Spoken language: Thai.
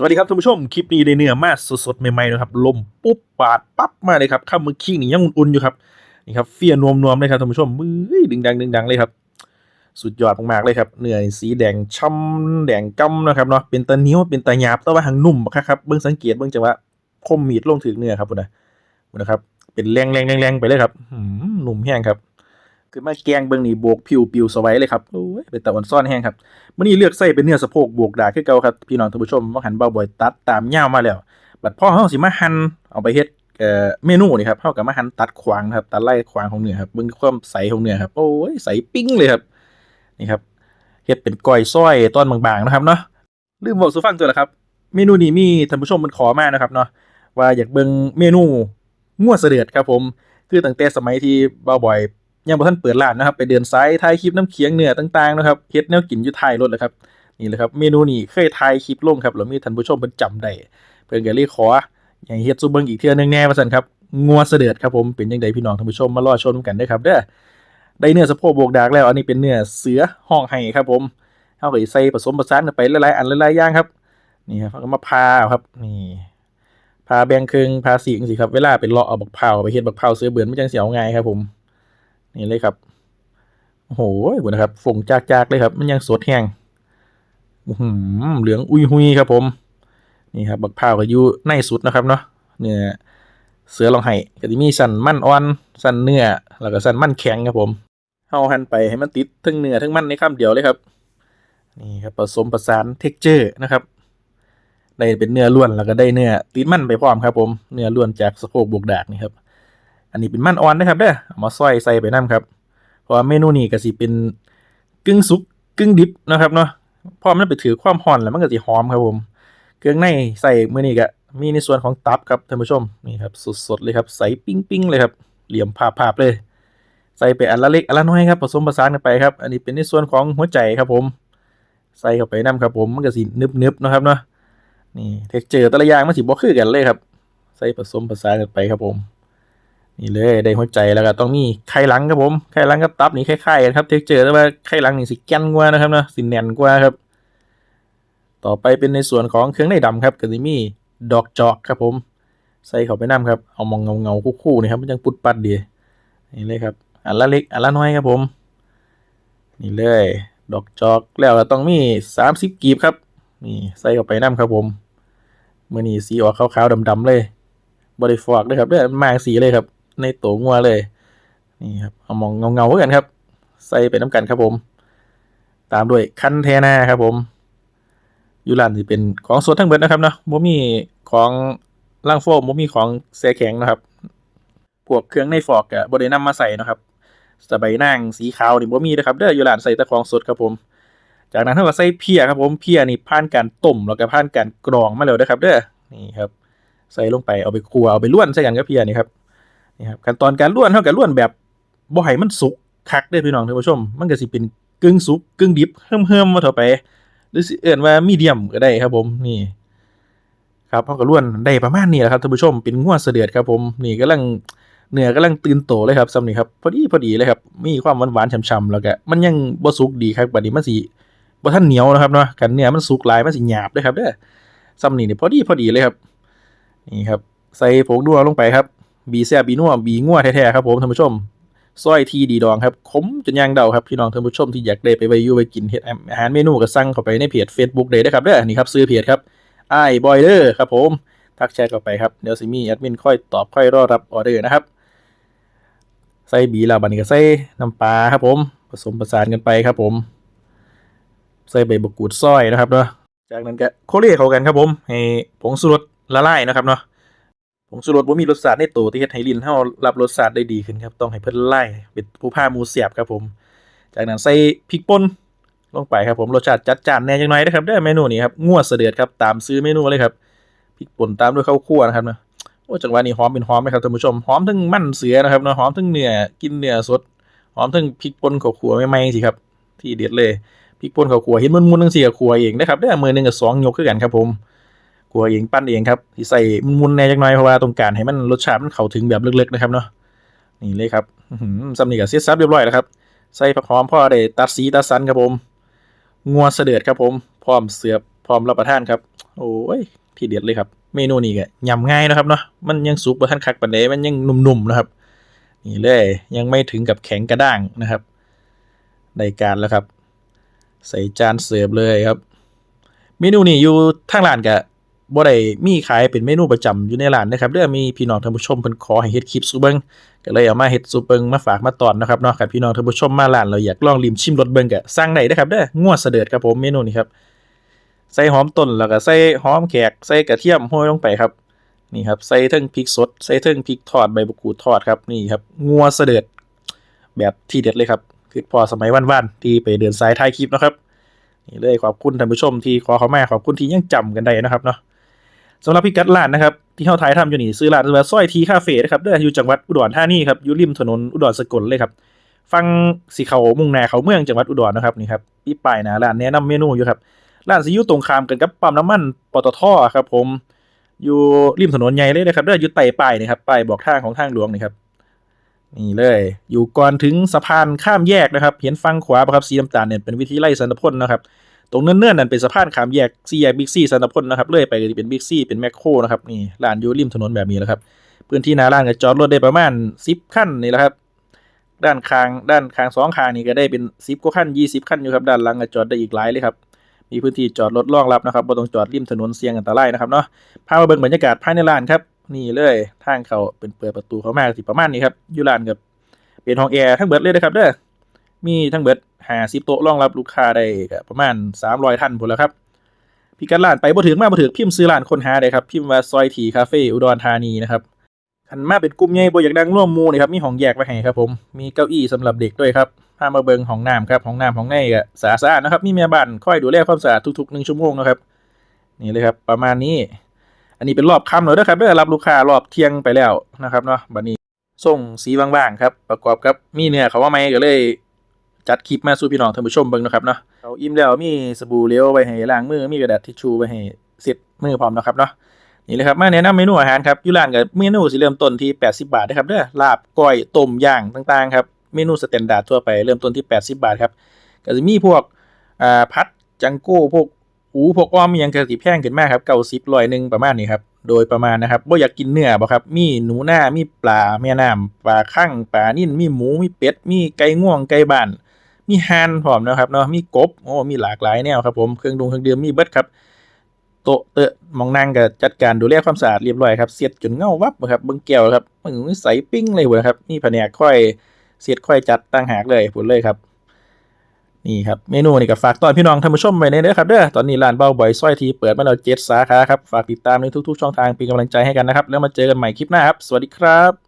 สวัสดีครับท่านผู้ชม คลิปนี้ได้เนื้อมาสดๆ ใหม่ๆนะครับ ลมปุ๊บปาดปั๊บมาเลยครับข้ามมือขี้นี่ยังอุ่นๆอยู่ครับนี่ครับเฟียนวมๆเลยครับท่านผู้ชมมือดึงดังดึงดังเลยครับ สุดยอดมากๆเลยครับเนื้อสีแดงช่ำแดงกำนะครับเนาะเป็นตะเหนียวเป็นตะหยาบแต่ว่าหางนุ่มบักคักครับเบิ่งสังเกตเบิ่งจังหว่าคมมีดลงถึงเนื้อครับพุ่นะพุ่นะครับเป็นแรงๆแรงๆไปเลยครับหืมนุ่มแห้งครับ คือมาแกงเบิ่งนี่โบกผิวปิวสวัยเลยครับโอ้ยเป็นตะวันซ่อนแห้งครับมื่อนี้เลือกใส่เป็นเนื้อสะโพกบวกดาคือเก่าครับพี่น้องท่านผู้ชมว่าหันเบาบ่อยตัดตามย่าวมาแล้ว บัดพ่อเฮาสิมาหั่นเอาไปเฮ็ดเอ่อเมนูนี่ครับเฮาก็มาหั่นตัดขวางครับตัดไล่ขวางของเนื้อครับเบิ่งความใสของเนื้อครับโอ้ยใสปิ้งเลยครับนี่ครับเฮ็ดเป็นก้อยซ้อยตอนบางๆนะครับเนาะลืมบอกสู่ฟังตัวละครับ เมนูนี้มีท่านผู้ชมมันขอมานะครับเนาะว่าอยากเบิ่งเมนูงัวเสดือดครับผมคือตั้งแต่สมัยที่เบาบ่อย ยังบ่ทันเปิดร้านนะครับ ไปเดินไซต์ถ่ายคลิปน้ำเคียงเนื้อต่างๆนะครับเฮ็ดแนวกินอยู่ท้ายรถแหละครับนี่แหละครับเมนูนี้เคยถ่ายคลิปลงครับแล้วมีท่านผู้ชมเพิ่นจำได้เพิ่นก็เลยขอให้เฮ็ดสู่เบิ่งอีกเทื่อนึงแน่ว่าซั่นครับงัวเสดือดครับผมเป็นจังไดพี่น้องท่านผู้ชมมารอชมกันเด้ครับเด้อได้เนื้อสะโพกโบกดากแล้ว อันนี้เป็นเนื้อเสือห้องไห้ครับผมเฮาก็ใส่ผสมผสานกันไปหลายๆอันหลายๆอย่างครับนี่ครับก็มาพาครับนี่พาแบ่งครึงพาสีงซี่ครับเวลาไปเลาะเอาบักพร้าไปเฮ็ดบักพร้าเสือเบือนมันจังสิเอาง่ายครับผม นี่เลยครับโอ้โหคุณนะครับฝงจากๆเลยครับ มันยังสดแห้งหือเหลืองอุยหุยครับผม นี่ครับ บักพร้าวก็อยู่ในสุดนะครับเนาะเนื้อเสือลองไห้ก็จะมีสันมันอ่อน สันเนื้อแล้วก็สันมันแข็งครับผมเอาหั่นไปให้มันติดทั้งเนื้อทั้งมันในคำเดียวเลยครับ นี่ครับผสมผสานเท็กเจอร์นะครับได้เป็นเนื้อล้วนแล้วก็ได้เนื้อติดมันไปพร้อมครับผมเนื้อล้วนจากสะโพกบวกดากนี่ครับ อันนี้เป็นมันอ่อนนะครับเด้อเอามาซอยใส่ไปน้ำครับ เพราะเมนูนี้ก็สิเป็นกึ่งสุกกึ่งดิบนะครับเนาะพอมันไปถือความร้อนแล้วมันก็สิหอมครับผม เครื่องในใส่มื้อนี้ก็มีในส่วนของตับครับท่านผู้ชมนี่ครับสดๆเลยครับใสปิ้งๆเลยครับ เหลี่ยมภาพๆเลย ใส่ไปอันละเล็กอันละน้อยครับผสมผสานกันไปครับ อันนี้เป็นในส่วนของหัวใจครับผม ใส่เข้าไปน้ำครับผมมันก็สินึบๆนะครับเนาะนี่เท็กเจอร์แต่ละอย่างมันสิบ่คือกันเลยครับ ใส่ผสมผสานกันไปครับผม นี่เลยได้หัวใจแล้วก็ต้องมีไข่หลังครับผมไข่หลังกับตับนี่คล้ายๆกันครับเท็กเจอร์แต่ว่าไข่หลังนี่สิแก่นกว่านะครับเนาะสิแน่นกว่าครับ ต่อไปเป็นในส่วนของเครื่องในดำครับก็จะมีดอกจอกครับผม ใส่เข้าไปน้ำครับเอามองเงาเงาคู่ๆนี่ครับมันยังปุดปัดดีนี่เลยครับอันละเล็กอันละน้อยครับผม นี่เลย ดอกจอกแล้วก็ต้องมีสามสิบกีบครับนี่ใส่เข้าไปน้ำครับผมเมื่อนี่สีออกขาวๆดำๆเลยบริฟอกด้วยครับเด้อมันมาสีเลยครับ ในตัวงัวเลย นี่ครับเอามองเงาเงาๆกันครับ ใส่ไปน้ำกันครับผม ตามด้วยคันเทนาครับผมยูรันที่เป็นของสดทั้งเบิดนะครับเนาะบ่มีของล่างโฟมบ่มีของแซ่แข็งนะครับพวกเครื่องในฟอกอะบ่ได้นำมาใส่นะครับสบายนางสีขาวนี่บ่มีนะครับเด้อยูร้านใส่แต่ของสดครับผม จากนั้นเฮาก็ใส่เพียครับผมเพียนี่ผ่านการต้มแล้วก็ผ่านการกรองมาแล้วเด้อครับ เด้อนี่ครับ ใส่ลงไปเอาไปครัวเอาไปล้วนใส่กันกับเพียนี่ครับ นี่ครับขั้นตอนการล้วนเท่ากับล้วนแบบบ่ให้มันสุกคักเด้พี่น้องท่านผู้ชม มันก็สิเป็นกึ่งสุกกึ่งดิบเฮิ่มๆมาเถอะไป หรือสิเอื่นว่ามีเดียมก็ได้ครับผมนี่ครับเฮาก็ล้วนได้ประมาณนี้แหละครับท่านผู้ชมเป็นงัวเสดือดครับผมนี่กำลังเนื้อกำลังตื่นโตเลยครับซ้ำนี่ครับพอดีพอดีเลยครับมีความหวานๆฉ่ำๆแล้วก็มันยังบ่สุกดีครับบัดนี้มันสิบ่ทันเหนียวนะครับเนาะกันเนื้อมันสุกหลายมันสิหยาบเด้อครับเด้อซ้ำนี่นี่พอดีพอดีเลยครับนี่ครับใส่ผงนัวลงไปครับ บีแซบบีนัวบีงัวแท้ๆครับผมท่านผู้ชมซอยทีดีดองครับขมจนยางเดาครับพี่น้องท่านผู้ชมที่อยากได้ไปไว้อยู่ไปกินเฮ็ดอาหารเมนูก็สั่งเข้าไปในเพจ Facebook ได้เด้ครับเด้อนี่ครับซื้อเพจครับไอ้บอยเดอร์ครับผมทักแชทเข้าไปครับเดี๋ยวสิมีแอดมินค่อยตอบค่อยรอรับออเดอร์นะครับใส่บีล้วบันก็ใส่น้ำปลาครับผม ผสมผสานกันไปครับผม ใส่ใบมะกรูดซอยนะครับเนาะจากนั้นก็โคเล่เข้ากันครับผมให้ผงชูรสละลายนะครับเนาะ ผงชูรสบ่มีรสชาติในตัวที่เฮ็ดให้ลิ้นเฮารับรสชาติได้ดีขึ้นครับ ต้องให้เพิ่นละลายเป็นผู้พาหมูเสียบครับผม จากนั้นใส่พริกป่นลงไปครับผมรสชาติจัดจ้านแน่จังหน่อยนะครับเด้อเมนูนี้ครับงัวเสดือดครับตามซื้อเมนูเลยครับพริกป่นตามด้วยข้าวคั่วนะครับเนาะโอ้จังหวะนี้หอมเป็นหอมไหมครับท่านผู้ชมหอมทั้งมันเสือนะครับเนาะหอมทั้งเนื้อกินเนื้อสดหอมทั้งพริกป่นข้าวคั่วใหม่ๆสิครับ ที่เด็ดเลยพริกป่นข้าวคั่วเห็นมุนๆทั้งสี่กับคั่วเองนะครับได้อมือหนึงกับสองยกคือกันครับผม คั่วเองปั้นเองครับที่ใส่มุนแน่จักหน่อยเพราะว่าต้องการให้มันรสชาติมันเข้าถึงแบบลึกๆนะครับเนาะนี่เลยครับสำนีกับเสียซับเรียบร้อยแล้วครับใส่ผักหอมพ่อได้ตัดสีตัดสันครับผมงัวเสดือดครับผมพร้อมเสือบพร้อมรับประทานครับโอ้ยที่เด็ดเลยครับเมนูนี้ก็ยำง่ายนะครับเนาะมันยังสุกบ่ทันคักปานใดมันยังนุ่มๆนะครับ นี่เลยยังไม่ถึงกับแข็งกระด้างนะครับในการแล้วครับ ใส่จานเสิร์ฟเลยครับ เมนูนี้อยู่ทางร้านก็บ่ บ่ได้มีขายเป็นเมนูประจำอยู่ในร้านนะครับเด้อมีพี่น้องท่านผู้ชมเพิ่นขอให้เฮ็ดคลิปสู่เบิ่งก็เลยเอามาเฮ็ดสู่เบิ่งมาฝากมาตอนนะครับเนาะครับพี่น้องท่านผู้ชมมาร้านเราอยากลองลิ้มชิมรสเบิ่งก็สั่งได้เด้อครับเด้องัวเสด็จครับผมเมนูนี้ครับใส่หอมต้นแล้วก็ใส่หอมแขกใส่กระเทียมโรยลงไปครับนี่ครับใส่เทิงพริกสดใส่เทิงพริกทอดใบมะกรูดทอดครับนี่ครับงัวเสด็จแบบที่เด็ดเลยครับคือพอสมัยวันๆที่ไปเดินสายท้ายคลิปนะครับนี่เลยขอบคุณท่านผู้ชมที่ขอเขามาขอบคุณที่ยังจำกันได้นะครับเนาะ สำหรับพิกัดร้านนะครับที่เฮาถ่ายทำอยู่นี่ซื้อร้านว่าซอยทีคาเฟ่นะครับเด้ออยู่จังหวัดอุดรธานีครับอยู่ริมถนนอุดรสกลเลยครับฟังสิเขามุ่งหน้าเขาเมืองจังหวัดอุดรนะครับนี่ครับพี่ป้ายนะร้านแนะนำเมนูอยู่ครับร้านสิอยู่ตรงข้ามกันกับปั๊มน้ำมันปตทครับผมอยู่ริมถนนใหญ่เลยนะครับเด้ออยู่ไต่ป้ายนี่ครับป้ายบอกทางของทางหลวงนี่ครับนี่เลย อยู่ก่อนถึงสะพานข้ามแยกนะครับ เห็นฝั่งขวาครับสีน้ำตาลเนี่ยเป็นวิทยาลัยสันตพลนะครับ ตรงเนื่อนๆนั่นเป็นสะพานข้ามแยกสี่แยกบิ๊กซีสันตพลนะครับเลื่อยไปก็จะเป็นบิ๊กซีเป็นแมคโครนะครับนี่ร้านอยู่ริมถนนแบบนี้แหละครับพื้นที่หน้าร้านก็จอดรถได้ประมาณสิบคันนี่แหละครับด้านข้างด้านข้างสองข้างนี่ก็ได้เป็นสิบกว่าคันยี่สิบคันอยู่ครับด้านหลังก็จอดได้อีกหลายเลยครับมีพื้นที่จอดรถรองรับนะครับบ่ต้องจอดริมถนนเสี่ยงอันตรายนะครับเนาะพามาเบิ่งบรรยากาศภายในร้านครับนี่เลยทางเขาเป็นเปิดประตูเข้ามาสิประมาณนี้ครับอยู่ร้านกับเป็นห้องแอร์ทั้งเบิดเลยนะครับเด้อ มีทั้งเบิดหาสิบโต๊ะรองรับลูกค้าได้ก็ประมาณสามร้อยท่านพุ่นแล้วครับพิกัดร้านไปบ่ถึงมาบ่ถึงพิมพ์ซื้อร้านคนหาได้ครับ พิมพ์ว่าซอยทีคาเฟ่อุดรธานีนะครับคันมาเป็นกลุ่มใหญ่บ่อยากดังร่วมมูนี่ครับมีห้องแยกไว้ให้ครับผมมีเก้าอี้สำหรับเด็กด้วยครับพามาเบิงห้องน้ำครับห้องน้ำห้องในก็สะอาดๆนะครับ มีแม่บ้านคอยดูแลความสะอาดทุกๆหนึ่งชั่วโมงนะครับ นี่เลยครับ ประมาณนี้ อันนี้เป็นรอบค่ำแล้วนะครับเด้อรับลูกค้ารอบเที่ยงไปแล้วนะครับเนาะบัดนี้ส่งสีบางๆครับ ประกอบกับมีเนื้อเขาว่าไหมก็เลย จัดคลิปมาสู่พี่น้องท่านผู้ชมเบิ่งนะครับเนาะเขาอิ่มแล้วมีสบู่เหลวไว้ให้ล้างมือมีกระดาษทิชชู่ไว้ให้เช็ดมือพร้อมนะครับเนาะนี่เลยครับมาแนะนำเมนูอาหารครับยูร้านกับเมนูสิเริ่มต้นที่ 80 บาทนะครับเด้อลาบก้อยต้มย่างต่างๆครับเมนูสแตนดาร์ดทั่วไปเริ่มต้นที่ 80 บาทครับก็จะมีพวกอ่าพัดจังโก้พวกอูพวกอ้อมยังกระสิแพงขึ้นมากครับเก้าสิบร้อยหนึ่งประมาณนี้ครับโดยประมาณนะครับบ่อยากกินเนื้อบ่ครับมีหนูหน้ามีปลาแม่น้ำปลาข้างปลานิ่นมีหมูมีเป็ดมีไก่ง่วงไก่บ้าน มีห่านพร้อมนะครับเนาะมีกบโอ้มีหลากหลายแนวครับผมเครื่องดงเครื่องดื่มมีเบิดครับโต๊ะเตอะมองนั่งก็จัดการดูแลความสะอาดเรียบร้อยครับเสียดจนเงาวับครับเบิ่งแก้วครับมึงใสปิ้งเลยพุ่นนะครับมีแผนกค่อยเสียดค่อยจัดตั้งหากเลยพุ่นเลยครับนี่ครับเมนูนี่ก็ฝากตอนพี่น้องท่านผู้ชมไว้ในเด้อครับเด้อตอนนี้ร้านเบาบ่อยซอยทีเปิดมาแล้วเจ็ดสาขาครับฝากติดตามในทุกๆช่องทางเป็นกำลังใจให้กันนะครับ แล้วมาเจอกันใหม่คลิปหน้าครับ สวัสดีครับ